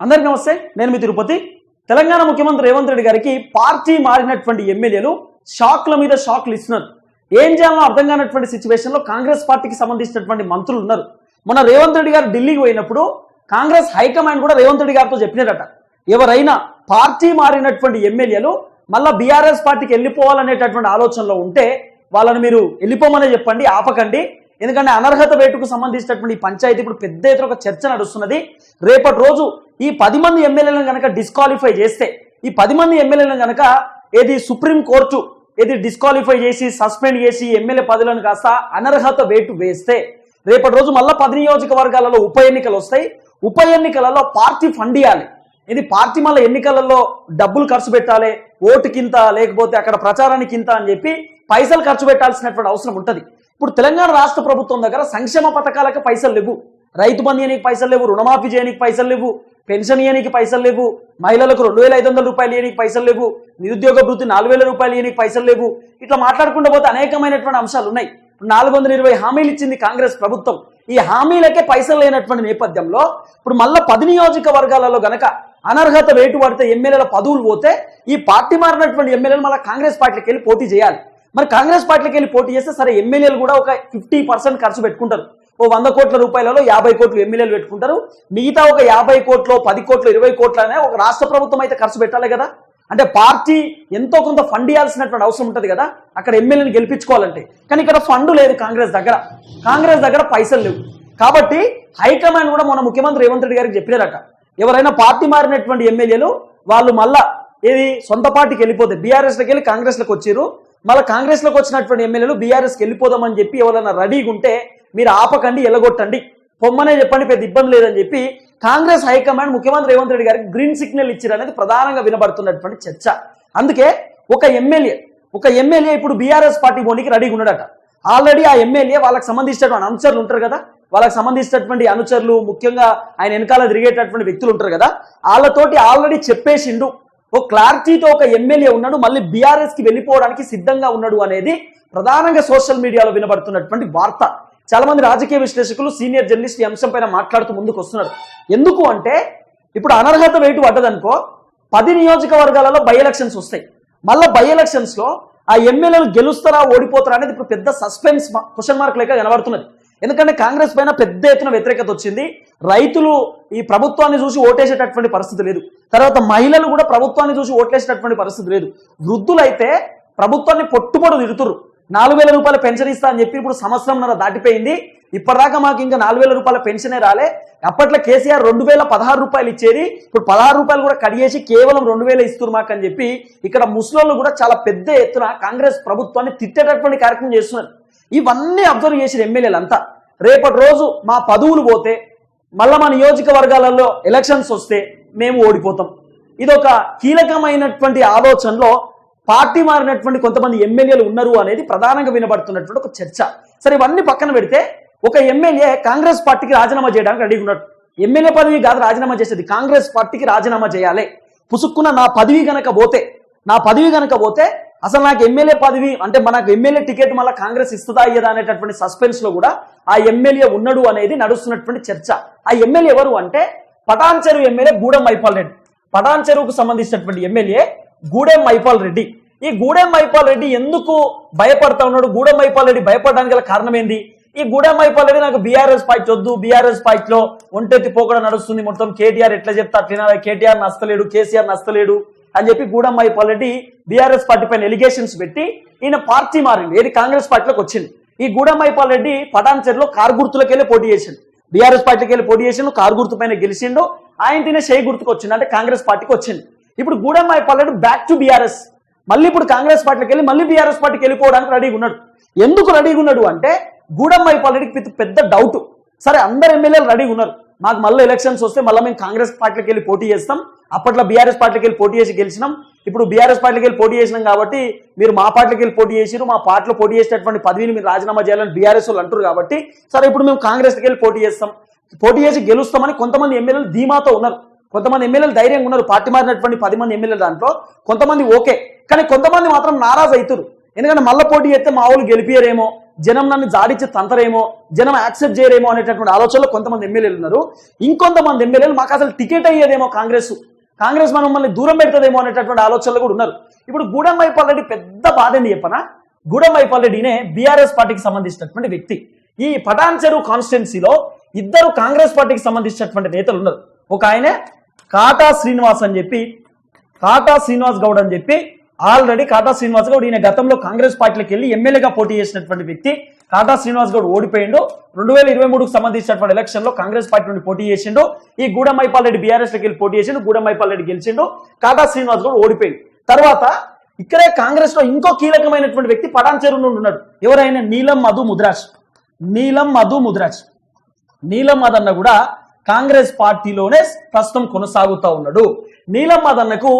అందరికీ నమస్తే నేను మీ తిరుపతి. తెలంగాణ ముఖ్యమంత్రి రేవంత్ రెడ్డి గారికి పార్టీ మారినటువంటి ఎమ్మెల్యేలు షాక్ల మీద షాక్లు ఇస్తున్నారు ఏం చేయాలో అర్థం కానటువంటి సిచ్యువేషన్లో కాంగ్రెస్ పార్టీకి సంబంధించినటువంటి మంత్రులు ఉన్నారు. మొన్న రేవంత్ రెడ్డి గారు ఢిల్లీకి పోయినప్పుడు కాంగ్రెస్ హైకమాండ్ కూడా రేవంత్ రెడ్డి గారితో చెప్పినారట. ఎవరైనా పార్టీ మారినటువంటి ఎమ్మెల్యేలు మళ్ళా బీఆర్ఎస్ పార్టీకి వెళ్ళిపోవాలనేటటువంటి ఆలోచనలో ఉంటే వాళ్ళని మీరు వెళ్ళిపోమనే చెప్పండి ఆపకండి. ఎందుకంటే అనర్హత వేటుకు సంబంధించినటువంటి పంచాయతీ ఇప్పుడు పెద్ద ఎత్తున ఒక చర్చ నడుస్తున్నది. రేపటి రోజు ఈ పది మంది ఎమ్మెల్యేలను కనుక డిస్క్వాలిఫై చేస్తే ఈ పది మంది ఎమ్మెల్యేలను కనుక ఏది సుప్రీం కోర్టు ఏది డిస్క్వాలిఫై చేసి సస్పెండ్ చేసి ఎమ్మెల్యే పదవులను కాస్త అనర్హత వేటు వేస్తే రేపటి రోజు మళ్ళీ పది నియోజకవర్గాలలో ఉప ఎన్నికలు వస్తాయి. ఉప ఎన్నికలలో పార్టీ ఫండ్ ఇవ్వాలి ఇది పార్టీ మళ్ళీ ఎన్నికలలో డబ్బులు ఖర్చు పెట్టాలి ఓటుకింత లేకపోతే అక్కడ ప్రచారానికి ఇంత అని చెప్పి పైసలు ఖర్చు పెట్టాల్సినటువంటి అవసరం ఉంటుంది. ఇప్పుడు తెలంగాణ రాష్ట్ర ప్రభుత్వం దగ్గర సంక్షేమ పథకాలకు పైసలు లేవు. రైతు బంధు చేయడానికి పైసలు లేవు రుణమాఫీ చేయడానికి పైసలు లేవు. పెన్షన్ ఇవ్వడానికి పైసలు లేవు. మహిళలకు రెండు వేల ఐదు వందల రూపాయలు ఇయనికి పైసలు లేవు. నిరుద్యోగ భృతి నాలుగు వేల రూపాయలు ఇయనికి పైసలు లేవు. ఇట్లా మాట్లాడకుండా పోతే అనేకమైనటువంటి అంశాలు ఉన్నాయి. ఇప్పుడు నాలుగు వందల ఇరవై హామీలు ఇచ్చింది కాంగ్రెస్ ప్రభుత్వం. ఈ హామీలకే పైసలు లేనటువంటి నేపథ్యంలో ఇప్పుడు మళ్ళా పది నియోజకవర్గాలలో గనక అనర్హత వేటు పడితే ఎమ్మెల్యేల పదవులు పోతే ఈ పార్టీ మారినటువంటి ఎమ్మెల్యేలు మళ్ళీ కాంగ్రెస్ పార్టీకి వెళ్ళి పోటీ చేయాలి. మరి కాంగ్రెస్ పార్టీకి వెళ్ళి పోటీ చేస్తే సరే ఎమ్మెల్యేలు కూడా ఒక ఫిఫ్టీ పర్సెంట్ ఖర్చు పెట్టుకుంటారు. ఓ వంద కోట్ల రూపాయలలో యాభై కోట్లు ఎమ్మెల్యేలు పెట్టుకుంటారు. మిగతా ఒక యాభై కోట్లు పది కోట్లు ఇరవై కోట్లు అనే ఒక రాష్ట్ర ప్రభుత్వం అయితే ఖర్చు పెట్టాలి కదా. అంటే పార్టీ ఎంతో కొంత ఫండ్ ఇవ్వాల్సినటువంటి అవసరం ఉంటుంది కదా. అక్కడ ఎమ్మెల్యేని గెలిపించుకోవాలంటే. కానీ ఇక్కడ ఫండ్ లేదు కాంగ్రెస్ దగ్గర. కాంగ్రెస్ దగ్గర పైసలు లేవు. కాబట్టి హైకమాండ్ కూడా మన ముఖ్యమంత్రి రేవంత్ రెడ్డి గారికి చెప్పినారట. ఎవరైనా పార్టీ మారినటువంటి ఎమ్మెల్యేలు వాళ్ళు మళ్ళా ఏది సొంత పార్టీకి వెళ్ళిపోతే బీఆర్ఎస్లోకి వెళ్ళి కాంగ్రెస్లోకి వచ్చారు. మళ్ళీ కాంగ్రెస్లోకి వచ్చినటువంటి ఎమ్మెల్యేలు బీఆర్ఎస్కి వెళ్ళిపోదామని చెప్పి ఎవరైనా రెడీగా ఉంటే మీరు ఆపకండి ఎలగొట్టండి. పొమ్మనే చెప్పండి పెద్ద ఇబ్బంది లేదని చెప్పి కాంగ్రెస్ హైకమాండ్ ముఖ్యమంత్రి రేవంత్ రెడ్డి గారికి గ్రీన్ సిగ్నల్ ఇచ్చారు అనేది ప్రధానంగా వినబడుతున్నటువంటి చర్చ. అందుకే ఒక ఎమ్మెల్యే ఒక ఎమ్మెల్యే ఇప్పుడు బీఆర్ఎస్ పార్టీ పోనీకి రెడీగా ఉన్నాడట. ఆల్రెడీ ఆ ఎమ్మెల్యే వాళ్ళకి సంబంధించినటువంటి అనుచరులు ఉంటారు కదా. వాళ్ళకి సంబంధించినటువంటి అనుచరులు ముఖ్యంగా ఆయన వెనకాల తిరిగేటటువంటి వ్యక్తులు ఉంటారు కదా. వాళ్ళతోటి ఆల్రెడీ చెప్పేసిండు. ఓ క్లారిటీతో ఒక ఎమ్మెల్యే ఉన్నాడు మళ్ళీ బీఆర్ఎస్కి వెళ్ళిపోవడానికి సిద్ధంగా ఉన్నాడు అనేది ప్రధానంగా సోషల్ మీడియాలో వినబడుతున్నటువంటి వార్త. చాలా మంది రాజకీయ విశ్లేషకులు సీనియర్ జర్నలిస్ట్ ఈ అంశం పైన మాట్లాడుతూ ముందుకు వస్తున్నారు. ఎందుకు అంటే ఇప్పుడు అనర్హత వేటు పడ్డదనుకో పది నియోజకవర్గాలలో బై ఎలక్షన్స్ వస్తాయి. మళ్ళీ బై ఎలక్షన్స్లో ఆ ఎమ్మెల్యేలు గెలుస్తారా ఓడిపోతారా అనేది ఇప్పుడు పెద్ద సస్పెన్స్ క్వశ్చన్ మార్క్ లేక కనబడుతున్నది. ఎందుకంటే కాంగ్రెస్ పైన పెద్ద ఎత్తున వ్యతిరేకత వచ్చింది. రైతులు ఈ ప్రభుత్వాన్ని చూసి ఓటేసేటటువంటి పరిస్థితి లేదు. తర్వాత మహిళలు కూడా ప్రభుత్వాన్ని చూసి ఓట్లేసేటటువంటి పరిస్థితి లేదు. వృద్ధులైతే ప్రభుత్వాన్ని పొట్టుపొడు తిడుతురు నాలుగు వేల రూపాయల పెన్షన్ ఇస్తా అని చెప్పి ఇప్పుడు సంవత్సరంన్నర దాటిపోయింది. ఇప్పటిదాకా మాకు ఇంకా నాలుగు వేల రూపాయల పెన్షనే రాలే. అప్పట్లో కేసీఆర్ రెండు వేల పదహారు రూపాయలు ఇచ్చేది. ఇప్పుడు పదహారు రూపాయలు కూడా కడిగేసి కేవలం రెండు వేల ఇస్తున్నారు మాకు అని చెప్పి ఇక్కడ ముస్లింలు కూడా చాలా పెద్ద ఎత్తున కాంగ్రెస్ ప్రభుత్వాన్ని తిట్టేటటువంటి కార్యక్రమం చేస్తున్నారు. ఇవన్నీ అబ్జర్వ్ చేసిన ఎమ్మెల్యేలు అంతా రేపటి రోజు మా పదవులు పోతే మళ్ళా మా నియోజకవర్గాలలో ఎలక్షన్స్ వస్తే మేము ఓడిపోతాం. ఇదొక కీలకమైనటువంటి ఆలోచనలో పార్టీ మారినటువంటి కొంతమంది ఎమ్మెల్యేలు ఉన్నారు అనేది ప్రధానంగా వినబడుతున్నటువంటి ఒక చర్చ. సరే ఇవన్నీ పక్కన పెడితే ఒక ఎమ్మెల్యే కాంగ్రెస్ పార్టీకి రాజీనామా చేయడానికి రెడీగా ఉన్నాడు. ఎమ్మెల్యే పదవి కాదు రాజీనామా చేసేది. కాంగ్రెస్ పార్టీకి రాజీనామా చేయాలి. పుసుక్కున్న నా పదవి గనక పోతే నా పదవి గనక పోతే అసలు నాకు ఎమ్మెల్యే పదవి అంటే మనకు ఎమ్మెల్యే టికెట్ మళ్ళీ కాంగ్రెస్ ఇస్తుందా అయ్యేదా అనేటటువంటి సస్పెన్స్లో కూడా ఆ ఎమ్మెల్యే ఉన్నాడు అనేది నడుస్తున్నటువంటి చర్చ. ఆ ఎమ్మెల్యే ఎవరు అంటే పటాన్ చెరువు ఎమ్మెల్యే గూడెం మైపాల్ రెడ్డి. పటాన్ చెరువుకు సంబంధించినటువంటి ఎమ్మెల్యే గూడెం మైపాల్ రెడ్డి. ఈ గూడెం మైపాల్ రెడ్డి ఎందుకు భయపడతా ఉన్నాడు? గూడెం మైపాల్ రెడ్డి భయపడడానికి గల కారణం ఏంది ఈ గూడెం మైపాల్ రెడ్డి నాకు బీఆర్ఎస్ పార్టీ వద్దు బీఆర్ఎస్ పార్టీలో ఒంటెత్తి పోకడ నడుస్తుంది. మొత్తం కేటీఆర్ ఎట్లా చెప్తా? అట్లా కేటీఆర్ నస్తలేడు కేసీఆర్ నస్తలేడు అని చెప్పి గూడమ్మాయి మైపాల్ బీఆర్ఎస్ పార్టీ పైన ఎలిగేషన్స్ పెట్టి ఈయన పార్టీ మారింది. ఏది కాంగ్రెస్ పార్టీలోకి వచ్చింది. ఈ గూడమ్మాయి పాలరెడ్డి పటాన్ చెరులో కారు గుర్తులకు వెళ్ళి పోటీ చేసిండు. బీఆర్ఎస్ పార్టీకి వెళ్ళి పోటీ చేసిండు కారు గుర్తు పైన గెలిచిండు ఆయన తినే షే గుర్తుకు వచ్చిండు అంటే కాంగ్రెస్ పార్టీకి వచ్చింది. ఇప్పుడు గూడమ్మాయి పాలరెడ్డి బ్యాక్ టు బీఆర్ఎస్. మళ్ళీ ఇప్పుడు కాంగ్రెస్ పార్టీకి వెళ్ళి మళ్ళీ బీఆర్ఎస్ పార్టీకి వెళ్ళిపోవడానికి రెడీగా ఉన్నాడు. ఎందుకు రెడీగా ఉన్నాడు అంటే గూడమ్మాయి పాలరెడ్డికి పెద్ద- పెద్ద డౌట్ సరే అందరు ఎమ్మెల్యేలు రెడీగా ఉన్నారు. మాకు మళ్ళీ ఎలక్షన్స్ వస్తే మళ్ళీ మేము కాంగ్రెస్ పార్టీకి వెళ్ళి పోటీ చేస్తాం. అప్పట్లో బీఆర్ఎస్ పార్టీకి వెళ్ళి పోటీ చేసి గెలిచినాం. ఇప్పుడు బీఆర్ఎస్ పార్టీకి వెళ్ళి పోటీ చేసినాం కాబట్టి మీరు మా పార్టీకి వెళ్ళి పోటీ చేసిరు మా పార్టీలో పోటీ చేసేటటువంటి పదవిని మీరు రాజీనామా చేయాలని బీఆర్ఎస్ వాళ్ళు అంటారు కాబట్టి సరే ఇప్పుడు మేము కాంగ్రెస్కి వెళ్ళి పోటీ చేస్తాం. పోటీ చేసి గెలుస్తామని కొంతమంది ఎమ్మెల్యేలు ధీమాతో ఉన్నారు. కొంతమంది ఎమ్మెల్యేలు ధైర్యంగా ఉన్నారు. పార్టీ మారినటువంటి పది మంది ఎమ్మెల్యేలు దాంట్లో. కొంతమంది ఓకే. కానీ కొంతమంది మాత్రం నారాజ్ అవుతారు ఎందుకంటే మళ్ళీ పోటీ చేస్తే మా వాళ్ళు గెలిపియరేమో జనం నన్ను జాడించి తంతరేమో జనం యాక్సెప్ట్ చేయరేమో అనేటటువంటి ఆలోచనలో కొంతమంది ఎమ్మెల్యేలు ఉన్నారు. ఇంకొంతమంది ఎమ్మెల్యేలు మాకు అసలు టికెట్ అయ్యేదేమో కాంగ్రెస్. కాంగ్రెస్ మనం మమ్మల్ని దూరం పెడుతుందేమో అనేటటువంటి ఆలోచనలు కూడా ఉన్నారు. ఇప్పుడు గూడెం వైపాల్ రెడ్డి పెద్ద బాధ ఏంది చెప్పనా? గూడెం వైపాల్ రెడ్డినే బీఆర్ఎస్ పార్టీకి సంబంధించినటువంటి వ్యక్తి. ఈ పటాన్ చెరువు కాన్స్టిట్యున్సీలో ఇద్దరు కాంగ్రెస్ పార్టీకి సంబంధించినటువంటి నేతలు ఉన్నారు. ఒక ఆయనే కాటా శ్రీనివాస్ అని చెప్పి కాటా శ్రీనివాస్ గౌడ్ అని చెప్పి ఆల్రెడీ కాటా శ్రీనివాస్ గౌడ్ ఈయన గతంలో కాంగ్రెస్ పార్టీలోకి వెళ్ళి ఎమ్మెల్యేగా పోటీ చేసినటువంటి వ్యక్తి. కాటా శ్రీనివాస్ గౌడ్ ఓడిపోయిండు. రెండు వేల ఇరవై మూడుకు సంబంధించినటువంటి ఎలక్షన్లో కాంగ్రెస్ పార్టీ నుండి పోటీ చేసిండు. ఈ గూడమైపాల్ రెడ్డి బీఆర్ఎస్లోకి వెళ్ళి పోటీ చేసిండు. గూడమైపాల్ రెడ్డి గెలిచిండు. కాటా శ్రీనివాస్ గౌడ్ ఓడిపోయింది తర్వాత ఇక్కడే కాంగ్రెస్లో ఇంకో కీలకమైనటువంటి వ్యక్తి పటాన్ నుండి ఉన్నాడు. ఎవరైనా నీలం మధు ముద్రాజ్. నీలం మధు ముద్రాజ్. నీలం మదన్న కూడా కాంగ్రెస్ పార్టీలోనే ప్రస్తుతం కొనసాగుతూ ఉన్నాడు. నీలమ్మ మదన్నకు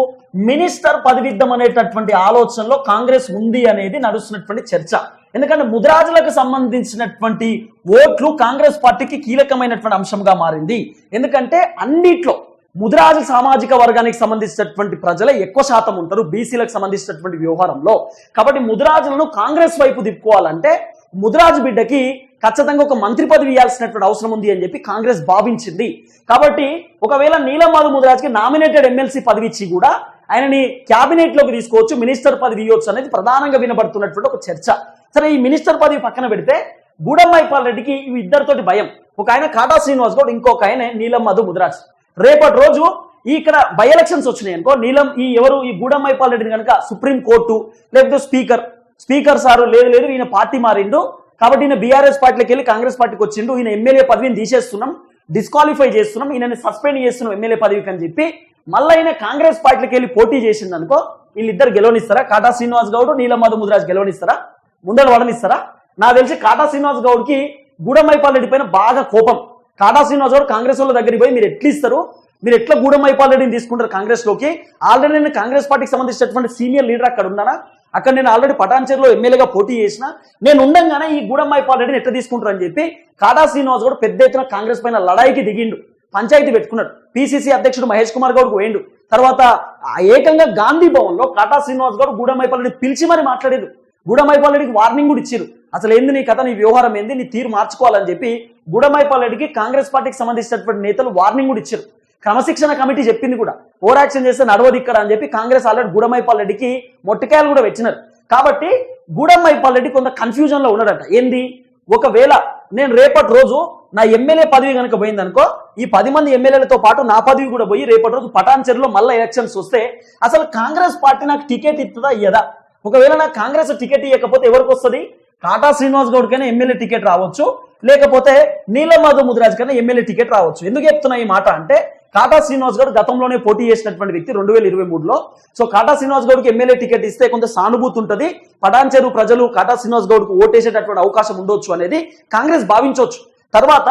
మినిస్టర్ పదవిద్దాం అనేటటువంటి ఆలోచనలో కాంగ్రెస్ ఉంది అనేది నడుస్తున్నటువంటి చర్చ. ఎందుకంటే ముద్రాజులకు సంబంధించినటువంటి ఓట్లు కాంగ్రెస్ పార్టీకి కీలకమైనటువంటి అంశంగా మారింది. ఎందుకంటే అన్నిట్లో ముదిరాజు సామాజిక వర్గానికి సంబంధించినటువంటి ప్రజలే ఎక్కువ శాతం ఉంటారు బీసీలకు సంబంధించినటువంటి వ్యవహారంలో. కాబట్టి ముదిరాజులను కాంగ్రెస్ వైపు తిప్పుకోవాలంటే ముదిరాజు బిడ్డకి ఖచ్చితంగా ఒక మంత్రి పదవి ఇవ్వాల్సినటువంటి అవసరం ఉంది అని చెప్పి కాంగ్రెస్ భావించింది. కాబట్టి ఒకవేళ నీలం నీలమాధు ముదిరాజ్కి నామినేటెడ్ ఎమ్మెల్సీ పదవి ఇచ్చి కూడా ఆయనని క్యాబినెట్లోకి తీసుకోవచ్చు మినిస్టర్ పదవి ఇవ్వచ్చు అనేది ప్రధానంగా వినబడుతున్నటువంటి ఒక చర్చ. సరే ఈ మినిస్టర్ పదవి పక్కన పెడితే గూడమ్మైపాల్ రెడ్డికి ఈ ఇద్దరితోటి భయం. ఒక ఆయన కాటా శ్రీనివాస్ గౌడ్ ఇంకొక ఆయన నీలం మధు ముదిరాజ్. రేపటి రోజు ఈ ఇక్కడ బై ఎలక్షన్స్ వచ్చినాయి అనుకో నీలం ఈ ఎవరు? ఈ గూడమ్మైపాల్ రెడ్డిని కనుక సుప్రీం కోర్టు లేకపోతే స్పీకర్. స్పీకర్ సారు లేదు లేదు ఈయన పార్టీ మారిండు. కాబట్టి ఈయన బీఆర్ఎస్ పార్టీకి వెళ్ళి కాంగ్రెస్ పార్టీకి వచ్చిండు. ఈయన ఎమ్మెల్యే పదవిని తీసేస్తున్నాం. డిస్క్వాలిఫై చేస్తున్నాం. ఈయనని సస్పెండ్ చేస్తున్నాం ఎమ్మెల్యే పదవికి అని చెప్పి. మళ్ళీ ఈయన కాంగ్రెస్ పార్టీకి వెళ్ళి పోటీ చేసింది అనుకో వీళ్ళిద్దరు గెలవనిస్తారా? కాటా శ్రీనివాస్ గౌడ్ నీలమధు ముదిరాజ్ గెలవనిస్తారా? ముందర వడనిస్తారా? నాకు తెలిసి కాటా శ్రీనివాస్ గౌడ్కి గూడమైపాల్ రెడ్డి పైన బాగా కోపం. కాటా శ్రీనివాస్ గౌడ్ కాంగ్రెస్ వాళ్ళ దగ్గరికి పోయి మీరు ఎట్లా ఇస్తారు మీరు ఎట్లా గూడెంమైపాల్ రెడ్డిని తీసుకుంటారు కాంగ్రెస్లోకి ఆల్రెడీ నేను కాంగ్రెస్ పార్టీకి సంబంధించినటువంటి సీనియర్ లీడర్ అక్కడ ఉన్నానా? అక్కడ నేను ఆల్రెడీ పటాన్చేరులో ఎమ్మెల్యేగా పోటీ చేసిన నేను ఉండంగానే ఈ గూడెంమైపాల్ రెడ్డిని ఎట్లా తీసుకుంటారు అని చెప్పి కాటా శ్రీనివాస్ గౌడ్ పెద్ద ఎత్తున కాంగ్రెస్ పైన లడాయికి దిగిండు. పంచాయతీ పెట్టుకున్నాడు. పిసిసి అధ్యక్షుడు మహేష్ కుమార్ గౌడ్ పోయిండు. తర్వాత ఆ ఏకంగా గాంధీ భవన్లో కాటా శ్రీనివాస్ గౌడ్ గూడెంమైపాల్ పిలిచి మరి మాట్లాడారు. గూడెంమైపాల్ వార్నింగ్ కూడా ఇచ్చారు. అసలు ఏంది నీ కథ నీ వ్యవహారం ఏంది నీ తీరు మార్చుకోవాలని చెప్పి గూడెంమైపాల్ కాంగ్రెస్ పార్టీకి సంబంధించినటువంటి నేతలు వార్నింగ్ కూడా ఇచ్చారు. క్రమశిక్షణ కమిటీ చెప్పింది కూడా. ఓవర్ యాక్షన్ చేస్తే నడవదు ఇక్కడ అని చెప్పి కాంగ్రెస్ ఆల్రెడీ గూడమైపాల్ రెడ్డికి మొట్టకాయలు కూడా వచ్చినారు కాబట్టి గూడమైపాల్ రెడ్డి కొంత కన్ఫ్యూజన్లో ఉన్నాడట. ఏంది? ఒకవేళ నేను రేపటి రోజు నా ఎమ్మెల్యే పదవి కనుక పోయిందనుకో ఈ పది మంది ఎమ్మెల్యేలతో పాటు నా పదవి కూడా పోయి రేపటి రోజు పటాన్చెరులో మళ్ళీ ఎలక్షన్స్ వస్తే అసలు కాంగ్రెస్ పార్టీ నాకు టికెట్ ఇస్తుందా ఇయ్యదా? ఒకవేళ నాకు కాంగ్రెస్ టికెట్ ఇవ్వకపోతే ఎవరికి వస్తుంది? కాటా శ్రీనివాస్ గౌడ్ కైనా ఎమ్మెల్యే టికెట్ రావచ్చు. లేకపోతే నీలం మాధవ్ ముదిరాజ్ కైనా ఎమ్మెల్యే టికెట్ రావచ్చు. ఎందుకు చెప్తున్నా ఈ మాట అంటే కాటా శ్రీనివాస్ గౌడ్ గతంలోనే పోటీ చేసినటువంటి వ్యక్తి రెండు వేల ఇరవై మూడులో. సో కాటా శ్రీనివాస్ గౌడ్కి ఎమ్మెల్యే టికెట్ ఇస్తే కొంత సానుభూతి ఉంటుంది. పటాన్ చెరువు ప్రజలు కాటా శ్రీనివాస్ గౌడ్కు ఓటేసేటటువంటి అవకాశం ఉండొచ్చు అనేది కాంగ్రెస్ భావించవచ్చు తర్వాత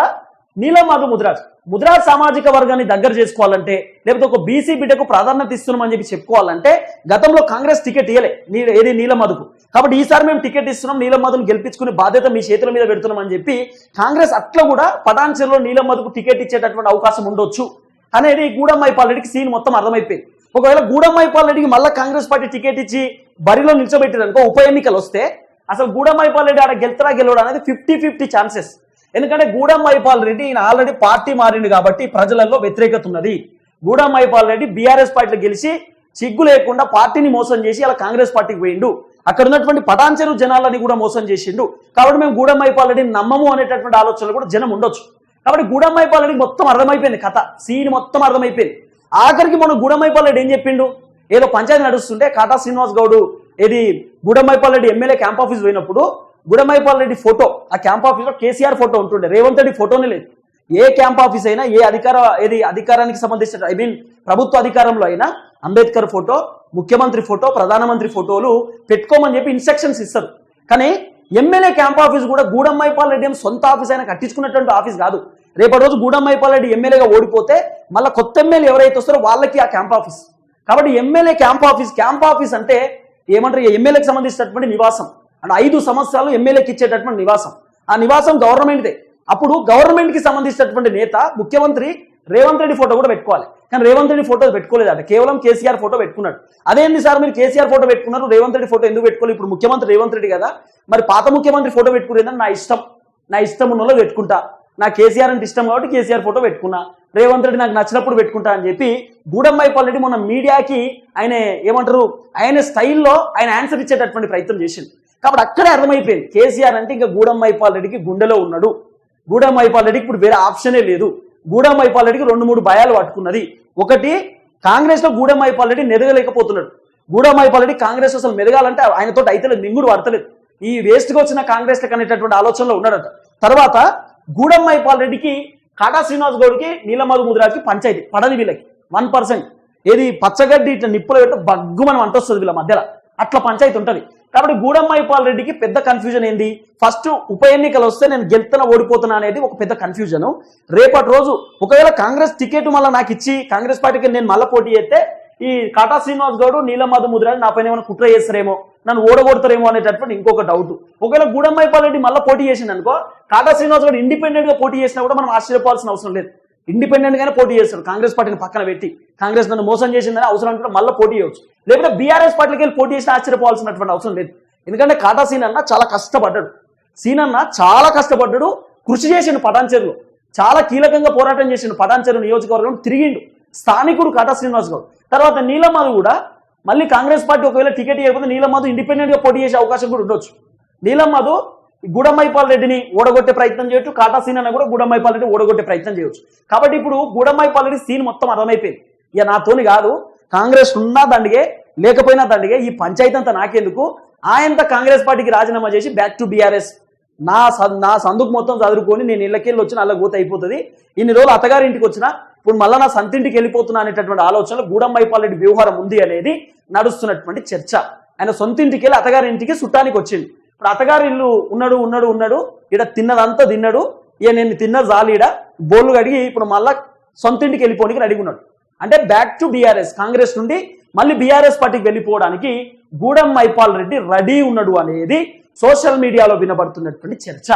నీలమాధు ముద్రాజ్. ముద్రాజ్ సామాజిక వర్గాన్ని దగ్గర చేసుకోవాలంటే లేకపోతే ఒక బీసీ బిడ్డకు ప్రాధాన్యత ఇస్తున్నామని చెప్పి చెప్పుకోవాలంటే గతంలో కాంగ్రెస్ టికెట్ ఇవ్వలే నీ ఏది నీలమధుకు కాబట్టి ఈసారి మేము టికెట్ ఇస్తున్నాం నీలమధును గెలిపించుకునే బాధ్యత మీ చేతుల మీద పెడుతున్నామని చెప్పి కాంగ్రెస్ అట్లా కూడా పటాన్చెరులో నీలమధుకు టికెట్ ఇచ్చేటటువంటి అవకాశం ఉండొచ్చు. అనేది గూడమ్మైపాల్ రెడ్డికి సీన్ మొత్తం అర్థమైపోయింది. ఒకవేళ గూడమ్మైపాల్ రెడ్డికి మళ్ళీ కాంగ్రెస్ పార్టీ టికెట్ ఇచ్చి బరిలో నిల్చోబెట్టారనుకో ఉప ఎన్నికలు వస్తే అసలు గూడమ్మైపాల్ రెడ్డి ఆడ గెలుతరా గెలవడం అనేది ఫిఫ్టీ ఫిఫ్టీ ఛాన్సెస్. ఎందుకంటే గూడమ్మాయి మైపాల్ రెడ్డి ఈయన ఆల్రెడీ పార్టీ మారిండు కాబట్టి ప్రజలలో వ్యతిరేకత ఉన్నది. గూడమ్మాయి మైపాల్ రెడ్డి బీఆర్ఎస్ పార్టీలో గెలిచి సిగ్గు లేకుండా పార్టీని మోసం చేసి అలా కాంగ్రెస్ పార్టీకి పోయిండు. అక్కడ ఉన్నటువంటి పటాన్చెరు జనాలని కూడా మోసం చేసిండు. కాబట్టి మేము గూడెం మైపాల్ రెడ్డిని నమ్మము అనేటటువంటి ఆలోచనలు కూడా జనం ఉండొచ్చు. కాబట్టి గూడమ్మాయి మైపాల్ మొత్తం అర్థమైపోయింది కథ. సీన్ మొత్తం అర్థమైపోయింది. ఆఖరికి మనం గూడమ్మాయి మైపాల్ రెడ్డి ఏం చెప్పిండు? ఏదో పంచాయతీ నడుస్తుంటే కాటా శ్రీనివాస్ గౌడ్ ఏది Gudem Reddy MLA camp office పోయినప్పుడు గుడమైపాల్ రెడ్డి ఫోటో ఆ క్యాంప్ ఆఫీస్లో కేసీఆర్ ఫోటో ఉంటుండే. రేవంత్ రెడ్డి ఫోటోనే లేదు. ఏ క్యాంప్ ఆఫీస్ అయినా ఏ అధికార ఏది అధికారానికి సంబంధించిన ఐ మీన్ ప్రభుత్వ అధికారంలో అయినా అంబేద్కర్ ఫోటో ముఖ్యమంత్రి ఫోటో ప్రధానమంత్రి ఫోటోలు పెట్టుకోమని చెప్పి ఇన్స్ట్రక్షన్స్ ఇస్తారు. కానీ ఎమ్మెల్యే క్యాంప్ ఆఫీస్ కూడా గూడమ్మైపాల్ రెడ్డి సొంత ఆఫీస్ అయినా కట్టించుకున్నటువంటి ఆఫీస్ కాదు. రేపటి రోజు గూడమ్మైపాలరెడ్డి ఎమ్మెల్యేగా ఓడిపోతే మళ్ళీ కొత్త ఎమ్మెల్యే ఎవరైతే వస్తారో వాళ్ళకి ఆ క్యాంప్ ఆఫీస్. కాబట్టి MLA camp office camp office అంటే ఏమంటారు? ఎమ్మెల్యేకి సంబంధించినటువంటి నివాసం. అంటే ఐదు సంవత్సరాలు ఎమ్మెల్యేకి ఇచ్చేటటువంటి నివాసం. ఆ నివాసం గవర్నమెంట్దే. అప్పుడు గవర్నమెంట్కి సంబంధించినటువంటి నేత ముఖ్యమంత్రి రేవంత్ రెడ్డి ఫోటో కూడా పెట్టుకోవాలి. కానీ రేవంత్ రెడ్డి ఫోటో పెట్టుకోలేదట కేవలం కేసీఆర్ ఫోటో పెట్టుకున్నాడు. అదేంటి సార్ మీరు కేసీఆర్ ఫోటో పెట్టుకున్నారు? రేవంత్ రెడ్డి ఫోటో ఎందుకు పెట్టుకోవాలి ఇప్పుడు ముఖ్యమంత్రి రేవంత్ రెడ్డి కదా. మరి పాత ముఖ్యమంత్రి ఫోటో పెట్టుకునేదని నా ఇష్టం. నా ఇష్టం ఉన్న వాళ్ళు పెట్టుకుంటా. నా కేసీఆర్ అంటే ఇష్టం కాబట్టి కేసీఆర్ ఫోటో పెట్టుకున్నా. రేవంత్ రెడ్డి నాకు నచ్చినప్పుడు పెట్టుకుంటా అని చెప్పి గూడెంమైపాల్ రెడ్డి మొన్న మీడియాకి ఆయన ఏమంటారు ఆయన స్టైల్లో ఆయన ఆన్సర్ ఇచ్చేటటువంటి ప్రయత్నం చేసింది కాబట్టి అక్కడే అర్థమైపోయింది. కేసీఆర్ అంటే ఇంకా గూడెంమైపాల్ రెడ్డికి గుండెలో ఉన్నాడు. గూడెంమైపాల్ రెడ్డికి ఇప్పుడు వేరే ఆప్షనే లేదు. గూడెంమైపాల్ రెడ్డికి రెండు మూడు భయాలు పట్టుకున్నది. ఒకటి కాంగ్రెస్లో గూడెంమైపాల్ రెడ్డి మెదగలేకపోతున్నాడు గూడెంమైపాల్ రెడ్డి కాంగ్రెస్ అసలు మెదగాలంటే ఆయనతో అయితే నింగుడు పడతలేదు. ఈ వేస్ట్గా వచ్చిన కాంగ్రెస్ అనేటటువంటి ఆలోచనలో ఉన్నాడట. తర్వాత గూడమ్మైపాల్ రెడ్డికి కాటా శ్రీనివాస్ గౌడ్కి నీలమధు ముద్రాకి పంచాయతీ. పడని వీళ్ళకి. One percent. ఏది పచ్చగడ్డి ఇట్లా నిప్పులు పెట్టి బగ్గుమని అంటొస్తుంది వీళ్ళ మధ్యలో. అట్లా పంచాయతీ ఉంటుంది. కాబట్టి గూడమ్మైపాల్ రెడ్డికి పెద్ద కన్ఫ్యూజన్ ఏంది? ఫస్ట్ ఉప ఎన్నికలు వస్తే నేను గెలుతున్నా ఓడిపోతున్నా అనేది ఒక పెద్ద కన్ఫ్యూజన్ రేపటి రోజు ఒకవేళ కాంగ్రెస్ టికెట్ మళ్ళీ నాకు ఇచ్చి కాంగ్రెస్ పార్టీకి నేను మళ్ళీ పోటీ చేస్తే ఈ కాటా శ్రీనివాస్ గౌడ్ నీలమధు ముద్రాని నా పైన ఏమైనా కుట్ర చేస్తారేమో? నన్ను ఓడగొడతారేమో అనేటటువంటి ఇంకొక డౌట్ ఒకవేళ గూడెంమైపాల్ రెడ్డి మళ్ళీ పోటీ చేసింది అనుకో కాటా శ్రీనివాస్ గారు ఇండిపెండెంట్గా పోటీ చేసినా కూడా మనం ఆశ్చర్యపోవాల్సిన అవసరం లేదు. ఇండిపెండెంట్ గానే పోటీ చేస్తాడు కాంగ్రెస్ పార్టీని పక్కన పెట్టి. కాంగ్రెస్ నన్ను మోసం చేసిందని అవసరం అనుకుంటే మళ్ళీ పోటీ చేయవచ్చు లేకపోతే బీఆర్ఎస్ పార్టీకి వెళ్ళి పోటీ చేసిన ఆశ్చర్యపోవాల్సినటువంటి అవసరం లేదు. ఎందుకంటే కాటా సీన్ అన్న చాలా కష్టపడ్డాడు. సీన్ అన్న చాలా కష్టపడ్డాడు. కృషి చేసిన పటాన్చెరులో చాలా కీలకంగా పోరాటం చేసిన పటాన్చెరు నియోజకవర్గం తిరిగిండు స్థానికుడు కాటా శ్రీనివాస్ గౌడ్ తర్వాత నీలమాధు కూడా మళ్ళీ కాంగ్రెస్ పార్టీ ఒకవేళ టికెట్ ఇవ్వకపోతే నీలమాధు ఇండిపెండెంట్గా పోటీ చేసే అవకాశం కూడా ఉండొచ్చు. నీలమాధు గూడమైపాల్ రెడ్డిని ఓడగొట్టే ప్రయత్నం చేయొచ్చు కాటా సీన్ అన్న కూడా గూడమైపాల్ రెడ్డి ఓడగొట్టే ప్రయత్నం చేయొచ్చు. కాబట్టి ఇప్పుడు గూడమైపాల్ రెడ్డి సీన్ మొత్తం అర్థమైపోయింది. ఇక నాతోని కాదు కాంగ్రెస్ ఉన్నా దండిగే లేకపోయినా దండిగే ఈ పంచాయతీ అంతా నాకెందుకు? ఆయనంతా కాంగ్రెస్ పార్టీకి రాజీనామా చేసి బ్యాక్ టు బీఆర్ఎస్ నా నా సందుకు మొత్తం చదువుకొని నేను ఇళ్ళకెళ్ళి వచ్చిన అలా గోత అయిపోతుంది. ఇన్ని రోజులు అత్తగారి ఇంటికి వచ్చిన ఇప్పుడు మళ్ళీ నా సంతింటికి వెళ్ళిపోతున్నా అనేటటువంటి ఆలోచనలో గూడెంమైపాల్ వ్యవహారం ఉంది అనేది నడుస్తున్నటువంటి చర్చ. ఆయన సొంతింటికి వెళ్ళి అత్తగారి ఇంటికి చుట్టానికి వచ్చింది ఇప్పుడు అత్తగారి ఇల్లు ఉన్నాడు ఉన్నాడు ఉన్నాడు ఈడ తిన్నదంతా తిన్నాడు ఇక నేను తిన్న జాలీడ బోళ్ళు కడిగి ఇప్పుడు మళ్ళా సొంత ఇంటికి వెళ్ళిపోనికి రెడీగా ఉన్నాడు. అంటే బ్యాక్ టు బీఆర్ఎస్ కాంగ్రెస్ నుండి మళ్ళీ బీఆర్ఎస్ పార్టీకి వెళ్ళిపోవడానికి గూడెం మైపాల్ రెడ్డి రెడీ ఉన్నాడు అనేది సోషల్ మీడియాలో వినబడుతున్నటువంటి చర్చ.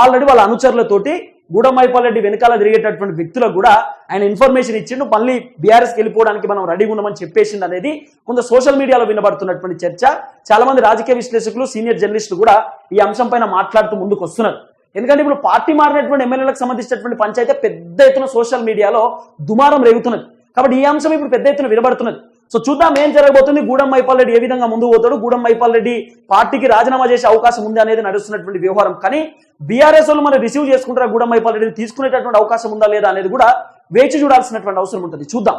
ఆల్రెడీ వాళ్ళ అనుచరులతోటి గూడెం మైపాల్ రెడ్డి వెనకాల తిరిగేటటువంటి వ్యక్తులకు కూడా ఆయన ఇన్ఫర్మేషన్ ఇచ్చిండు మళ్ళీ బీఆర్ఎస్కి వెళ్ళిపోవడానికి మనం రెడీగా ఉన్నామని చెప్పేసింది అనేది కొంత సోషల్ మీడియాలో వినబడుతున్నటువంటి చర్చ. చాలా మంది రాజకీయ విశ్లేషకులు సీనియర్ జర్నలిస్టులు కూడా ఈ అంశం పైన మాట్లాడుతూ ముందుకు వస్తున్నారు. ఎందుకంటే ఇప్పుడు పార్టీ మారినటువంటి ఎమ్మెల్యేలకు సంబంధించినటువంటి పంచాయతీ పెద్ద ఎత్తున సోషల్ మీడియాలో దుమారం రేగుతున్నది. కాబట్టి ఈ అంశం ఇప్పుడు పెద్ద ఎత్తున వినబడుతున్నది. సో చూద్దాం ఏం జరగబోతుంది. గూడెం మైపాల్ రెడ్డి ఏ విధంగా ముందు పోతాడు? గూడెం మైపాల్ రెడ్డి పార్టీకి రాజీనామా చేసే అవకాశం ఉంది అనేది నడుస్తున్నటువంటి వ్యవహారం. కానీ బీఆర్ఎస్ వాళ్ళు మనం రిసీవ్ చేసుకుంటారా? గూడెం మైపాల్ రెడ్డిని తీసుకునేటటువంటి అవకాశం ఉందా లేదా అనేది కూడా వేచి చూడాల్సినటువంటి అవసరం ఉంటుంది. చూద్దాం.